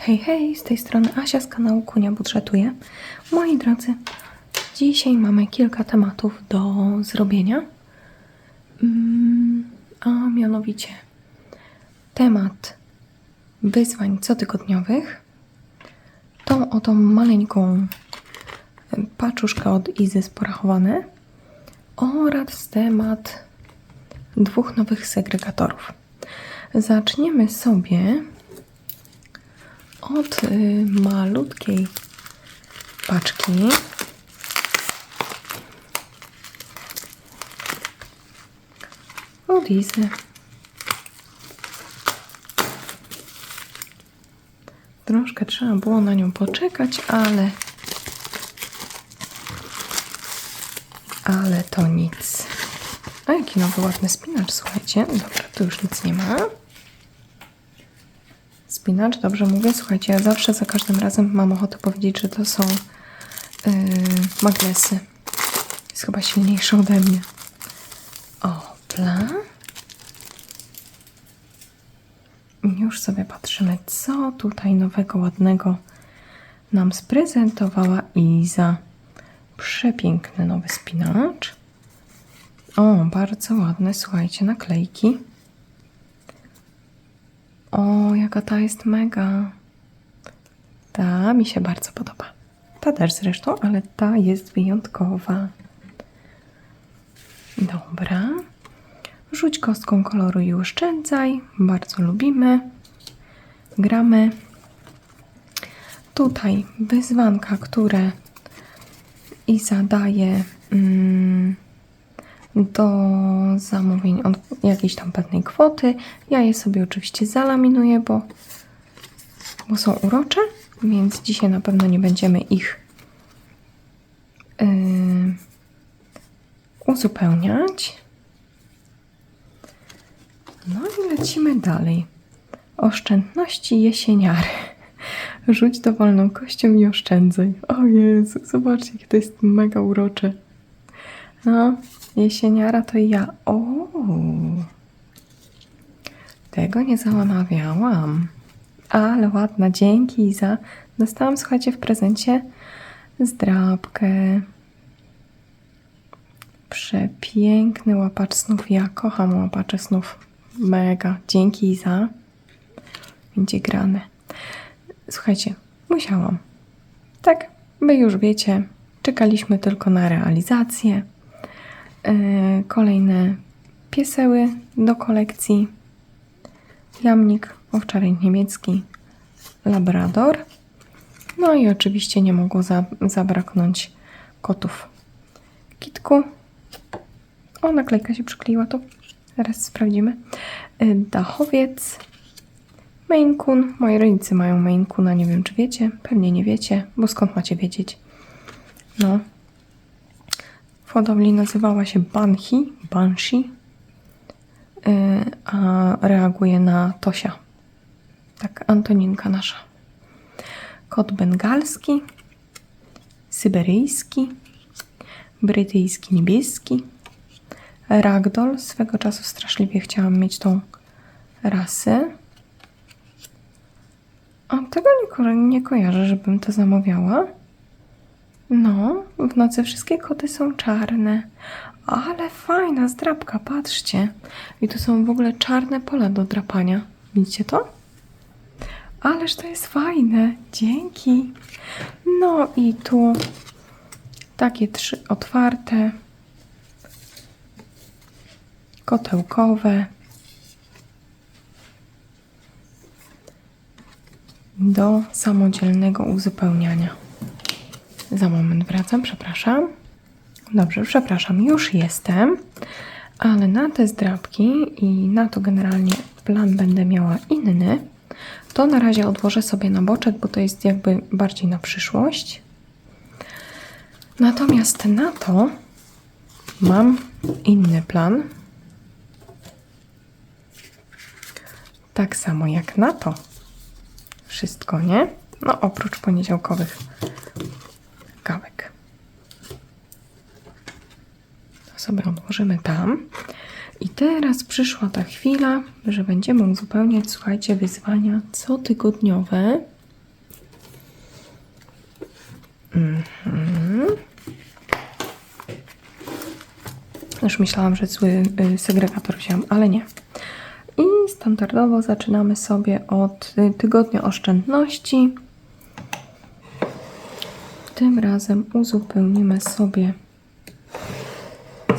Hej, hej, z tej strony Asia z kanału Kunia Budżetuje. Moi drodzy, dzisiaj mamy kilka tematów do zrobienia. Mm, a mianowicie temat wyzwań cotygodniowych. Tą oto maleńką paczuszkę od Izy sporachowane oraz temat dwóch nowych segregatorów. Zaczniemy sobie od y, malutkiej paczki. Od Izy. Troszkę trzeba było na nią poczekać, ale ale to nic. A jaki nowy ładny spinacz, słuchajcie. Dobra, tu już nic nie ma. Spinacz, dobrze mówię. Słuchajcie, ja zawsze za każdym razem mam ochotę powiedzieć, że to są yy, magnesy. Jest chyba silniejszy ode mnie. Opla. Już sobie patrzymy, co tutaj nowego, ładnego nam sprezentowała Iza. Przepiękny nowy spinacz. O, bardzo ładne, słuchajcie, naklejki. O, jaka ta jest mega. Ta mi się bardzo podoba. Ta też zresztą, ale ta jest wyjątkowa. Dobra. Rzuć kostką koloru i oszczędzaj. Bardzo lubimy. Gramy. Tutaj wyzwanka, które i zadaje mm, do zamówień od jakiejś tam pewnej kwoty. Ja je sobie oczywiście zalaminuję, bo, bo są urocze, więc dzisiaj na pewno nie będziemy ich yy, uzupełniać. No i lecimy dalej. Oszczędności jesieniary. Rzuć dowolną kością i oszczędzaj. O Jezu, zobaczcie, jak to jest mega urocze. No, jesieniara to ja. O, tego nie zamawiałam. Ale ładna, dzięki za. Dostałam, słuchajcie, w prezencie zdrabkę. Przepiękny łapacz snów. Ja kocham łapacze snów. Mega. Dzięki za. Będzie grane. Słuchajcie, musiałam. Tak, wy już wiecie, czekaliśmy tylko na realizację. Yy, kolejne pieseły do kolekcji. Jamnik, owczarek niemiecki, labrador. No i oczywiście nie mogło za, zabraknąć kotów. Kitku. O, naklejka się przykleiła, to zaraz sprawdzimy. Yy, dachowiec. Maine Coon. Moi rodzice mają Maine Coona, nie wiem czy wiecie. Pewnie nie wiecie, bo skąd macie wiedzieć? No. Hodowli nazywała się Banshee, Banshee, yy, a reaguje na Tosia. Tak, Antoninka nasza. Kot bengalski, syberyjski, brytyjski niebieski, ragdoll. Swego czasu straszliwie chciałam mieć tą rasę. A tego nie, ko- nie kojarzę, żebym to zamawiała. No, w nocy wszystkie koty są czarne. Ale fajna zdrabka, patrzcie. I tu są w ogóle czarne pola do drapania. Widzicie to? Ależ to jest fajne. Dzięki. No i tu takie trzy otwarte. Kotełkowe. do samodzielnego uzupełniania. Za moment wracam, przepraszam. Dobrze, przepraszam, już jestem, ale na te zdrabki i na to generalnie plan będę miała inny. To na razie odłożę sobie na boczek, bo to jest jakby bardziej na przyszłość. Natomiast na to mam inny plan. Tak samo jak na to wszystko, nie? No oprócz poniedziałkowych kawek. To sobie odłożymy tam. I teraz przyszła ta chwila, że będziemy uzupełniać, słuchajcie, wyzwania cotygodniowe. Mhm. Już myślałam, że zły y, segregator wziąłem, ale nie. I standardowo zaczynamy sobie od y, tygodnia oszczędności. Tym razem uzupełnimy sobie,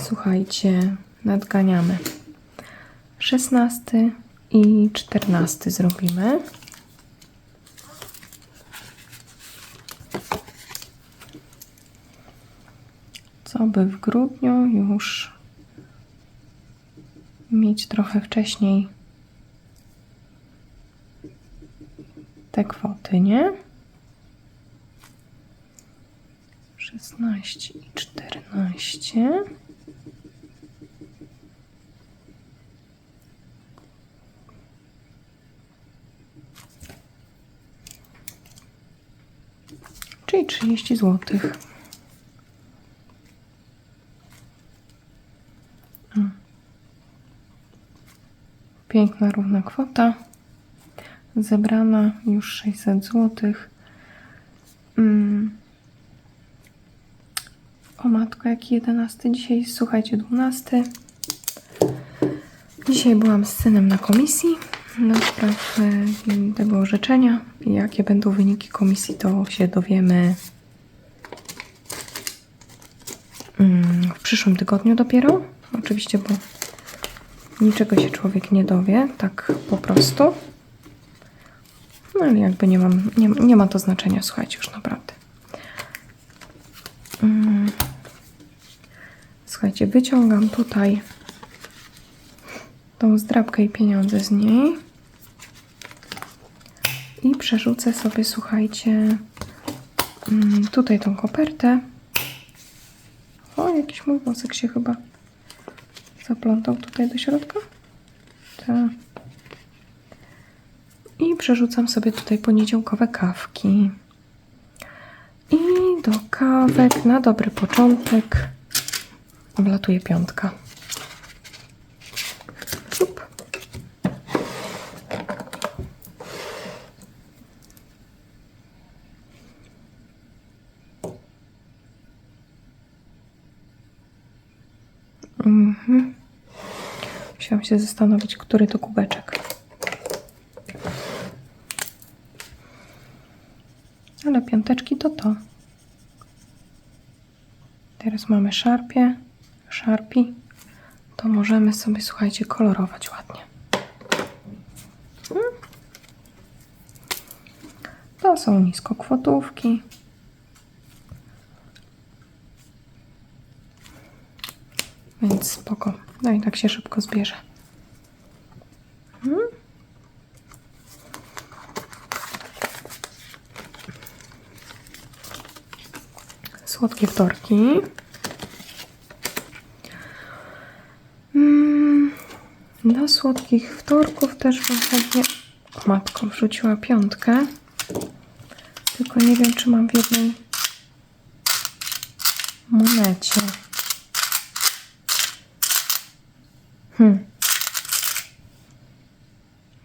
słuchajcie, nadganiamy. 16 i 14 zrobimy. Co by w grudniu już mieć trochę wcześniej te kwoty, nie? 16 i 14. Czyli 30 złotych. Piękna, równa kwota. Zebrana już 600 zł. Mm. O matko, jaki 11 dzisiaj? Słuchajcie, 12. Dzisiaj byłam z synem na komisji na spraw e, tego orzeczenia. Jakie będą wyniki komisji, to się dowiemy mm, w przyszłym tygodniu dopiero. Oczywiście, bo niczego się człowiek nie dowie, tak po prostu. No ale jakby nie, mam, nie, nie ma to znaczenia, słuchajcie, już naprawdę. Mm. Słuchajcie, wyciągam tutaj tą zdrabkę i pieniądze z niej. I przerzucę sobie, słuchajcie, mm, tutaj tą kopertę. O, jakiś mój włosek się chyba zaplątał tutaj do środka. Tak. I przerzucam sobie tutaj poniedziałkowe kawki. I do kawek na dobry początek wlatuje piątka. Ciup. Mhm. Musiałam się zastanowić, który to kubeczek. Ale piąteczki to to. Teraz mamy szarpie, szarpi. To możemy sobie, słuchajcie, kolorować ładnie. To są niskokwotówki. Więc spoko. No i tak się szybko zbierze. Mm. Słodkie wtorki. Mm, Dla słodkich wtorków też pewnie... O, matko, wrzuciła piątkę. Tylko nie wiem, czy mam w jednej monecie. Hmm.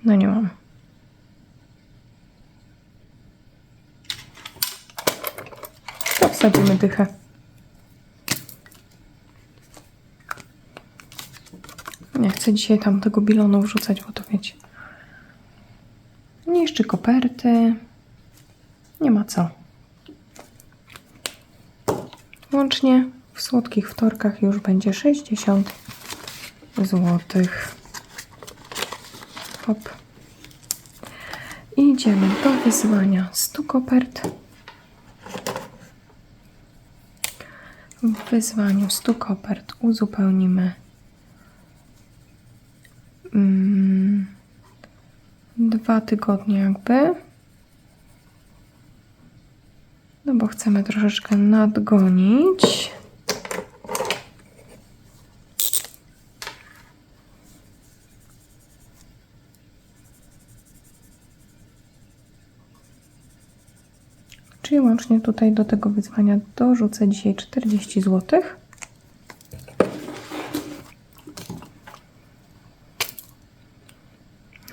No nie mam. To wsadzimy dychę. Nie chcę dzisiaj tam tego bilonu wrzucać, bo to wiecie. Niszczy koperty. Nie ma co. Łącznie w słodkich wtorkach już będzie 60 złotych. Hop. Idziemy do wyzwania 100 kopert. W wyzwaniu 100 kopert uzupełnimy mm, dwa tygodnie jakby. No bo chcemy troszeczkę nadgonić. Czyli łącznie tutaj do tego wyzwania dorzucę dzisiaj 40 zł.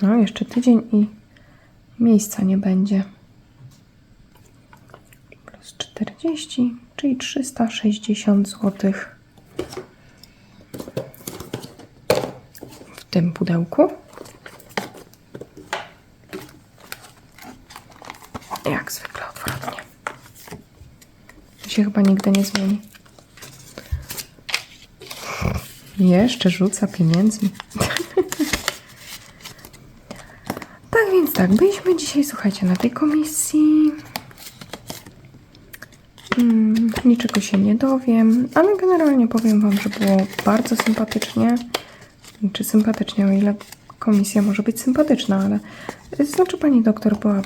No, jeszcze tydzień i miejsca nie będzie. Plus 40, czyli 360 zł w tym pudełku. Jak zwykle się chyba nigdy nie zmieni. Jeszcze rzuca pieniędzmi. tak więc tak, byliśmy dzisiaj, słuchajcie, na tej komisji. Mm, niczego się nie dowiem, ale generalnie powiem Wam, że było bardzo sympatycznie. Czy sympatycznie, o ile komisja może być sympatyczna, ale znaczy pani doktor była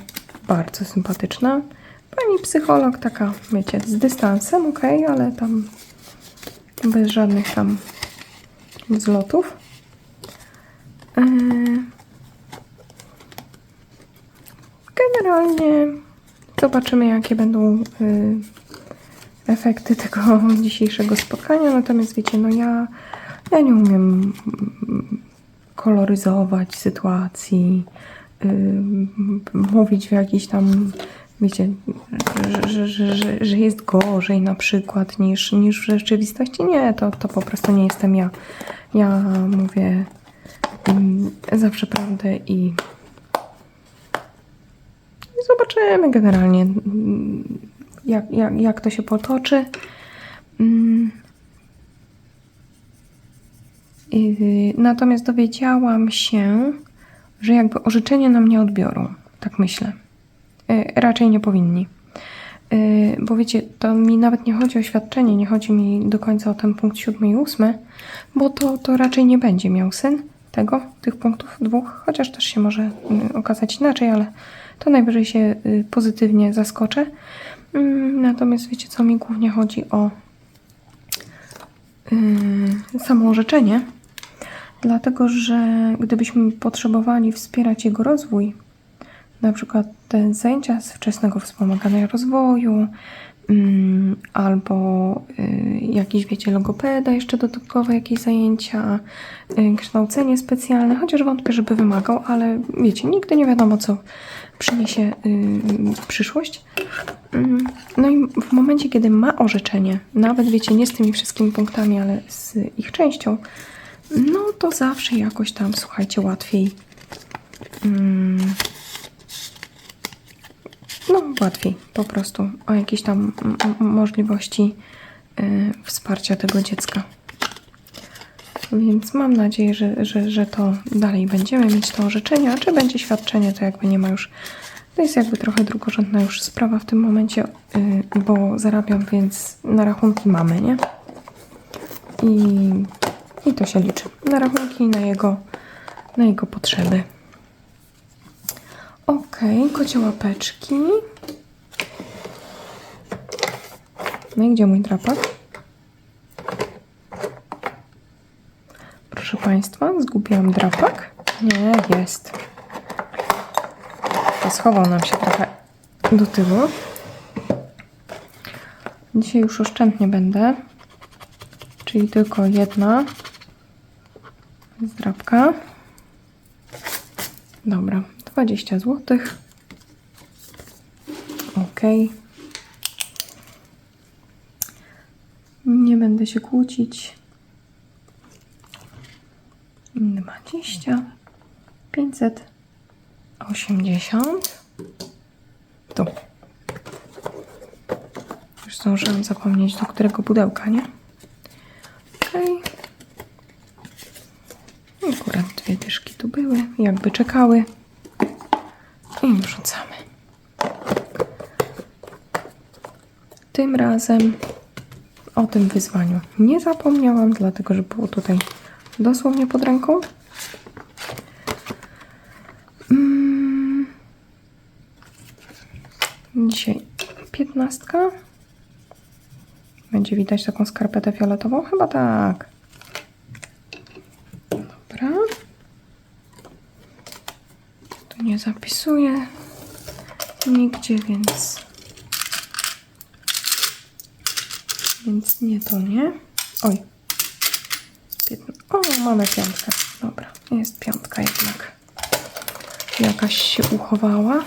bardzo sympatyczna. Pani psycholog taka, wiecie, z dystansem, okej, ale tam bez żadnych tam zlotów. Yy, Generalnie zobaczymy, jakie będą y, efekty tego dzisiejszego spotkania. Natomiast wiecie, no ja, ja nie umiem koloryzować sytuacji, y, mówić w jakiś tam, wiecie, że, że, że, że jest gorzej na przykład niż, niż w rzeczywistości. Nie, to, to po prostu nie jestem ja. Ja mówię mm, zawsze prawdę i zobaczymy generalnie, mm, jak, jak, jak to się potoczy. Mm. Natomiast dowiedziałam się, że jakby orzeczenie nam nie odbiorą. Tak myślę. Y, Raczej nie powinni. Y, Bo wiecie, to mi nawet nie chodzi o świadczenie, nie chodzi mi do końca o ten punkt siódmy i ósmy, bo to, to raczej nie będzie miał syn tego, tych punktów dwóch, chociaż też się może y, okazać inaczej, ale to najwyżej się y, pozytywnie zaskoczę. Mm, Natomiast wiecie co, mi głównie chodzi o yy, samo orzeczenie, dlatego że gdybyśmy potrzebowali wspierać jego rozwój, na przykład te zajęcia z wczesnego wspomagania rozwoju, mm, albo y, jakieś, wiecie, logopeda, jeszcze dodatkowe jakieś zajęcia, y, kształcenie specjalne, chociaż wątpię, żeby wymagał, ale wiecie, nigdy nie wiadomo, co przyniesie y, przyszłość. Mm, No i w momencie, kiedy ma orzeczenie, nawet wiecie, nie z tymi wszystkimi punktami, ale z ich częścią, no to zawsze jakoś tam, słuchajcie, łatwiej. No, łatwiej po prostu o jakieś tam możliwości y, wsparcia tego dziecka. Więc mam nadzieję, że, że, że to dalej będziemy mieć to orzeczenie, a czy będzie świadczenie, to jakby nie ma już. To jest jakby trochę drugorzędna już sprawa w tym momencie, y, bo zarabiam, więc na rachunki mamy, nie? I, i to się liczy. Na rachunki i na jego, na jego potrzeby. Okej, kocie łapeczki. No i gdzie mój drapak? Proszę Państwa, zgubiłam drapak. Nie, jest. Schował nam się trochę do tyłu. Dzisiaj już oszczędnie będę. Czyli tylko jedna zdrabka. Dobra, 20 zł. Ok. Nie będę się kłócić. 20, 580. Tu. Już zdążyłam zapomnieć, do którego pudełka, nie? Okej. Akurat dwie dyszki tu były, jakby czekały. Wrzucamy. Tym razem o tym wyzwaniu nie zapomniałam, dlatego że było tutaj dosłownie pod ręką. Mm. Dzisiaj piętnastka. Będzie widać taką skarpetę fioletową? Chyba tak. Dobra. Tu nie zapisuję nigdzie, więc więc nie to nie. Oj. O, mamy piątkę. Dobra, jest piątka jednak. Jakaś się uchowała.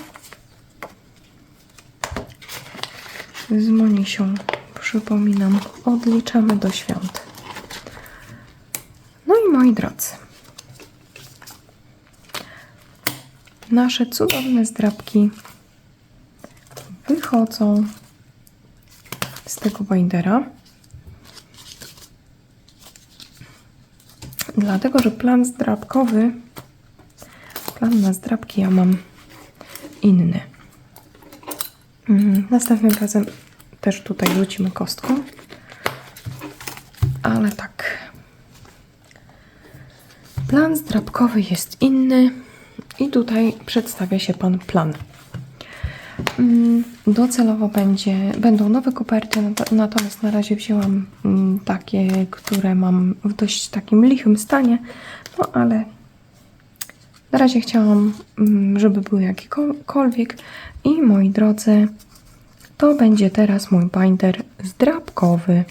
z Monisią, przypominam, odliczamy do świąt. No i moi drodzy, nasze cudowne zdrabki wychodzą z tego bindera. Dlatego, że plan zdrabkowy, plan na zdrabki ja mam inny. Mm, Następnym razem też tutaj rzucimy kostką. Ale tak. Plan zdrabkowy jest inny i tutaj przedstawia się pan plan. Mm, Docelowo będzie, będą nowe koperty, nat- natomiast na razie wzięłam mm, takie, które mam w dość takim lichym stanie, no ale na razie chciałam, mm, żeby były jakiekolwiek i moi drodzy, to będzie teraz mój binder zdrabkowy.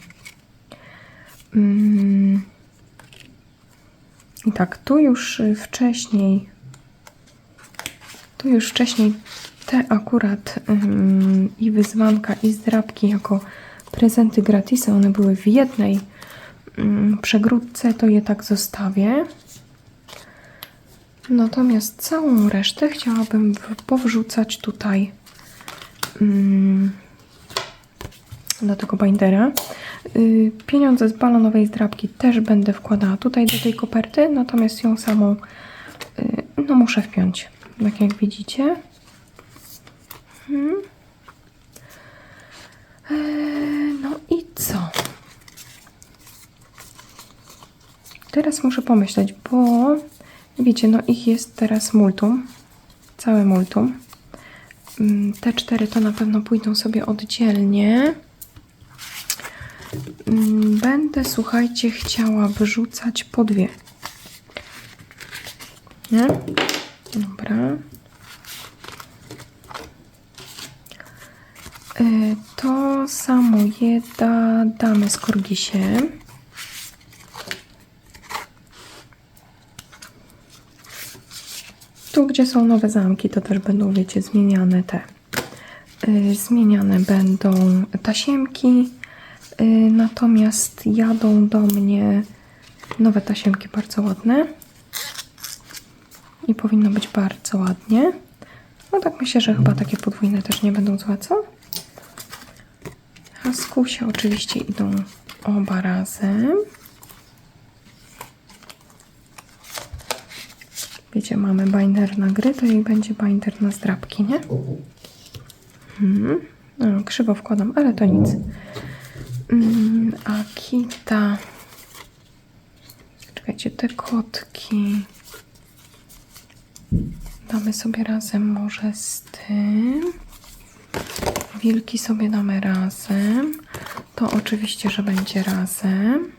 I tak, tu już wcześniej, tu już wcześniej te akurat ym, i wyzwanka i zdrabki jako prezenty gratisy, one były w jednej ym, przegródce, to je tak zostawię. Natomiast całą resztę chciałabym powrzucać tutaj ym, do tego bindera. Y, Pieniądze z balonowej zdrabki też będę wkładała tutaj do tej koperty, natomiast ją samą y, no muszę wpiąć, tak jak widzicie. Mhm. Eee, No i co? Teraz muszę pomyśleć, bo wiecie, no ich jest teraz multum, całe multum. Mm, Te cztery to na pewno pójdą sobie oddzielnie. Mm, Będę, słuchajcie, chciała wyrzucać po dwie. Nie? Dobra. Y, To samo je da, damy z korgisiem. Tu, gdzie są nowe zamki, to też będą, wiecie, zmieniane te. y, Zmieniane będą tasiemki. y, Natomiast jadą do mnie nowe tasiemki bardzo ładne. I powinno być bardzo ładnie. No tak myślę, że chyba takie podwójne też nie będą złe, co? Kusia oczywiście idą oba razem. Wiecie, mamy binder na gry, to i będzie binder na zdrabki, nie? Hmm. No, krzywo wkładam, ale to nic. Mm, Akita. Czekajcie, te kotki. Damy sobie razem może z tym. Wilki sobie damy razem. To oczywiście, że będzie razem.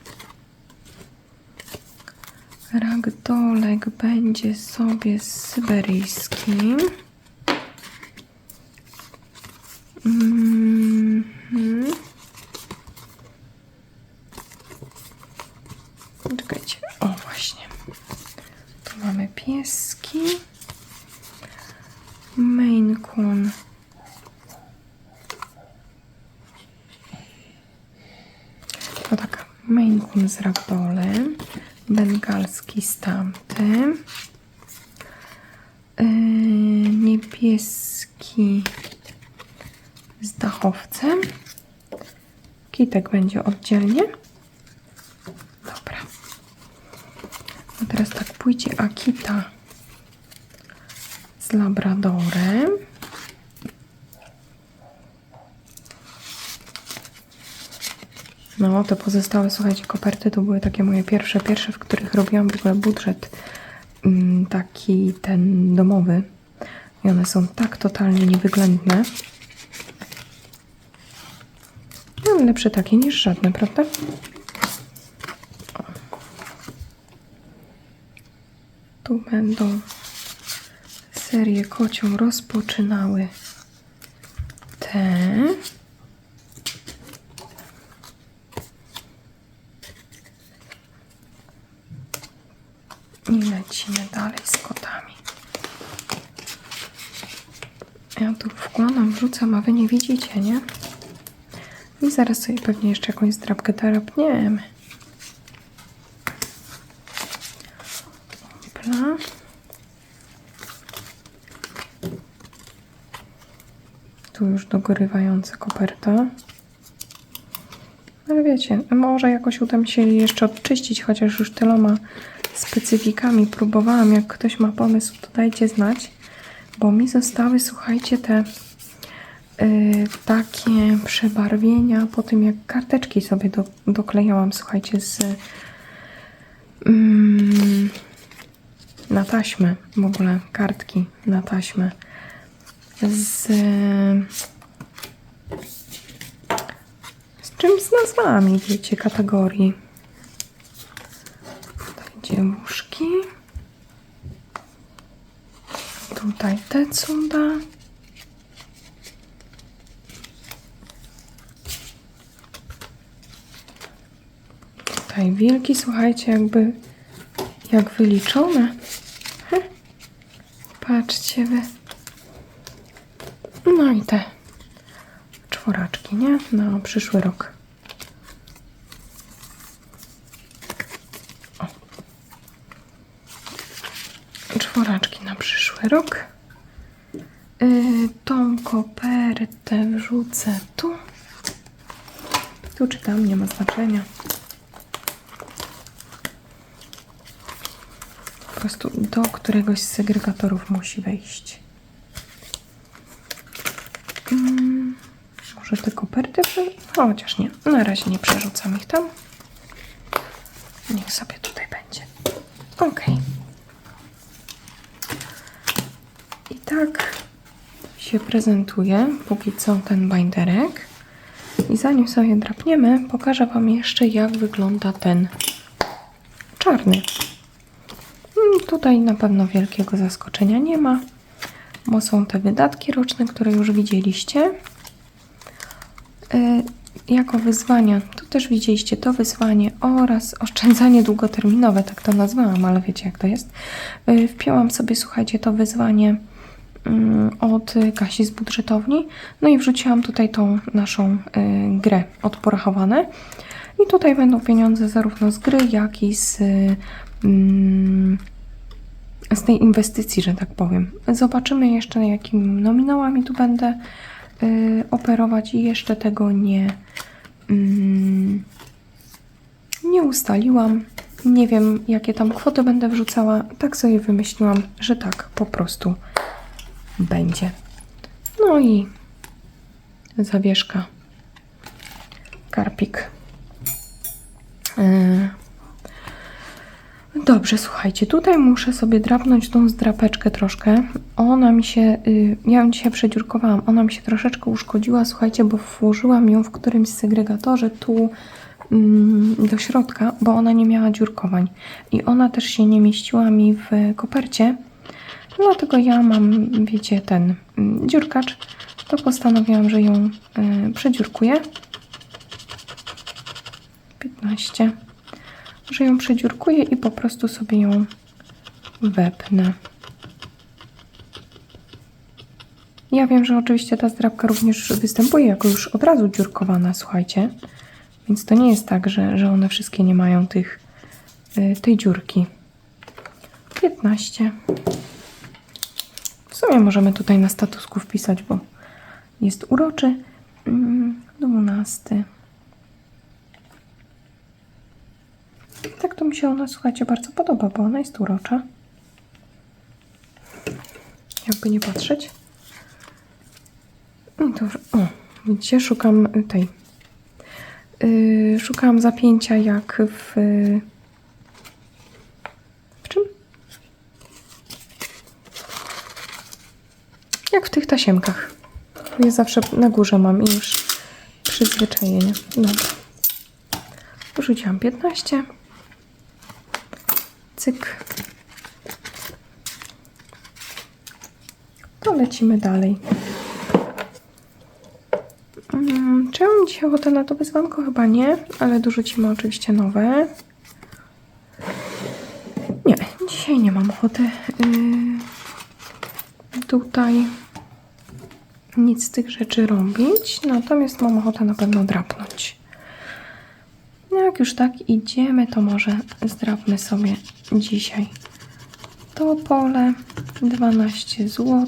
Ragdolek będzie sobie syberyjskim. Mhm. Czekajcie. O, mamy pieski. Maine Coon. To tak, Maine Coon z ragdolem, bengalski z tamtym, yy, niebieski z dachowcem. Kitek będzie oddzielnie. Dobra. A teraz tak pójdzie Akita z labradorem. No, te pozostałe, słuchajcie, koperty to były takie moje pierwsze, pierwsze, w których robiłam w ogóle budżet mm, taki ten domowy. I one są tak totalnie niewyględne. No, lepsze takie niż żadne, prawda? Tu będą serię kocią rozpoczynały te. I lecimy dalej z kotami. Ja tu wkładam, wrzucam, a wy nie widzicie, nie? I zaraz sobie pewnie jeszcze jakąś zdrabkę dorabniemy. Opla. Tu już dogorywająca koperta. Ale wiecie, może jakoś uda mi się jeszcze odczyścić, chociaż już tyloma specyfikami próbowałam. Jak ktoś ma pomysł, to dajcie znać, bo mi zostały, słuchajcie, te y, takie przebarwienia po tym, jak karteczki sobie do, doklejałam, słuchajcie, z mm, na taśmę, w ogóle kartki na taśmę z z czymś z nazwami, wiecie, kategorii. Tutaj dziełuszki. Tutaj te cuda. Tutaj wilki, słuchajcie, jakby jak wyliczone. Patrzcie wy. No i te czworaczki, nie? Na przyszły rok. O. Czworaczki na przyszły rok. Yy, tą kopertę wrzucę tu. Tu czy tam, nie ma znaczenia. Po prostu do któregoś z segregatorów musi wejść. Mm, może te koperty. Chociaż nie, na razie nie przerzucam ich tam. Niech sobie tutaj będzie. Ok. I tak się prezentuje póki co ten binderek. I zanim sobie drapniemy, pokażę Wam jeszcze jak wygląda ten czarny. Mm, Tutaj na pewno wielkiego zaskoczenia nie ma, bo są te wydatki roczne, które już widzieliście. Y, Jako wyzwania, tu też widzieliście to wyzwanie oraz oszczędzanie długoterminowe, tak to nazwałam, ale wiecie jak to jest. Y, Wpięłam sobie, słuchajcie, to wyzwanie mm, od Kasi z budżetowni, no i wrzuciłam tutaj tą naszą y, grę od Porachowane. I tutaj będą pieniądze zarówno z gry, jak i z mm, z tej inwestycji, że tak powiem. Zobaczymy jeszcze, jakimi nominałami tu będę operować i jeszcze tego nie, mm, nie ustaliłam. Nie wiem, jakie tam kwoty będę wrzucała. Tak sobie wymyśliłam, że tak po prostu będzie. No i zawieszka. Karpik. Dobrze, słuchajcie, tutaj muszę sobie drapnąć tą zdrapeczkę troszkę. Ona mi się, y, ja ją dzisiaj przedziurkowałam, ona mi się troszeczkę uszkodziła, słuchajcie, bo włożyłam ją w którymś segregatorze tu mm, do środka, bo ona nie miała dziurkowań. I ona też się nie mieściła mi w kopercie, dlatego ja mam, wiecie, ten mm, dziurkacz, to postanowiłam, że ją y, przedziurkuję. 15 że ją przedziurkuję i po prostu sobie ją wepnę. Ja wiem, że oczywiście ta zdrabka również występuje jako już od razu dziurkowana, słuchajcie. Więc to nie jest tak, że, że one wszystkie nie mają tych, y, tej dziurki. 15. W sumie możemy tutaj na statusku wpisać, bo jest uroczy. Mm, 12. Tak to mi się ona, słuchajcie, bardzo podoba, bo ona jest urocza. Jakby nie patrzeć. No to, o, widzicie, szukam tej. Yy, szukam zapięcia jak w... W czym? Jak w tych tasiemkach. Je zawsze na górze mam i już przyzwyczajenie. Dobra. Rzuciłam 15. Cyk. To lecimy dalej. Mm, Czy mam dzisiaj ochotę na to wyzwanko? Chyba nie, ale dorzucimy oczywiście nowe. Nie, dzisiaj nie mam ochoty. Yy, tutaj nic z tych rzeczy robić, natomiast mam ochotę na pewno drapnąć. Jak już tak idziemy, to może zdrapmy sobie dzisiaj to pole 12 zł.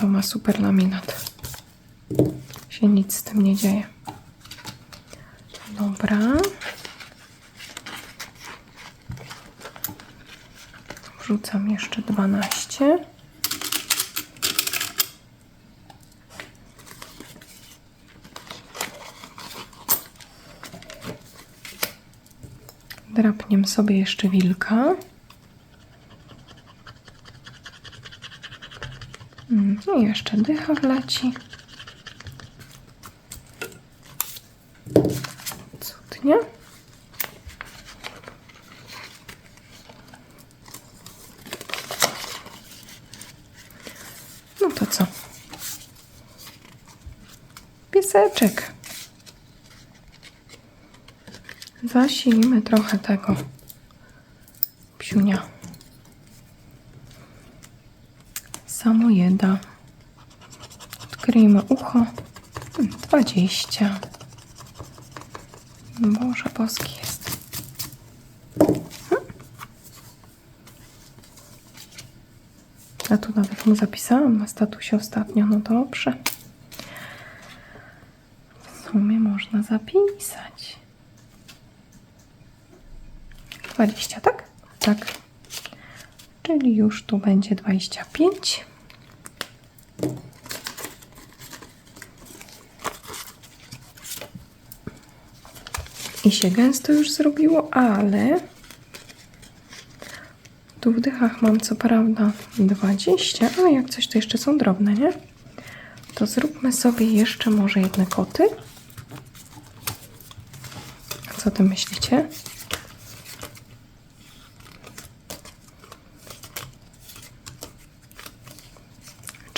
To ma super laminat. Się nic z tym nie dzieje. Dobra. Wrzucam jeszcze 12. Drapniem sobie jeszcze wilka. Mm, I jeszcze dycha wleci. Cudnie. No to co? Pieseczek. Zasilimy trochę tego psiunia. Samojeda. Odkryjmy ucho. Hmm, 20. Boże boski jest. Hmm. A tu nawet mu zapisałam na statusie ostatnio. No dobrze. W sumie można zapisać. 20, tak? Tak. Czyli już tu będzie 25. I się gęsto już zrobiło, ale tu w dychach mam co prawda 20, ale jak coś to jeszcze są drobne, nie? To zróbmy sobie jeszcze może jedne koty. A co ty myślicie?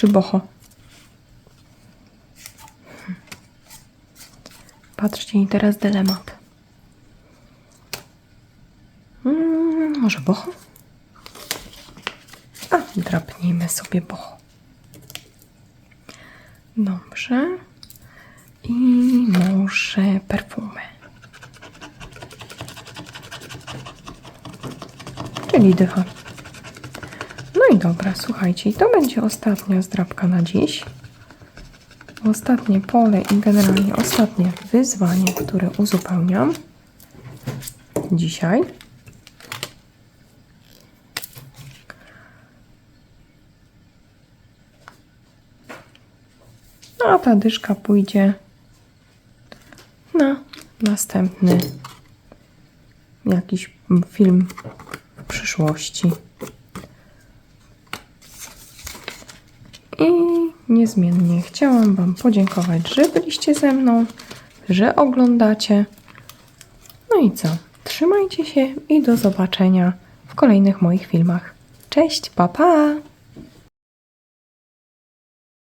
Czy boho? Patrzcie, i teraz dylemat. Mm, może boho? A, drapnijmy sobie boho. Dobrze. I może perfumy. Czyli dycha. I dobra, słuchajcie, to będzie ostatnia zdrabka na dziś. Ostatnie pole i generalnie ostatnie wyzwanie, które uzupełniam dzisiaj. No, a ta dyszka pójdzie na następny jakiś film w przyszłości. I niezmiennie chciałam Wam podziękować, że byliście ze mną, że oglądacie. No i co? Trzymajcie się i do zobaczenia w kolejnych moich filmach. Cześć, pa pa!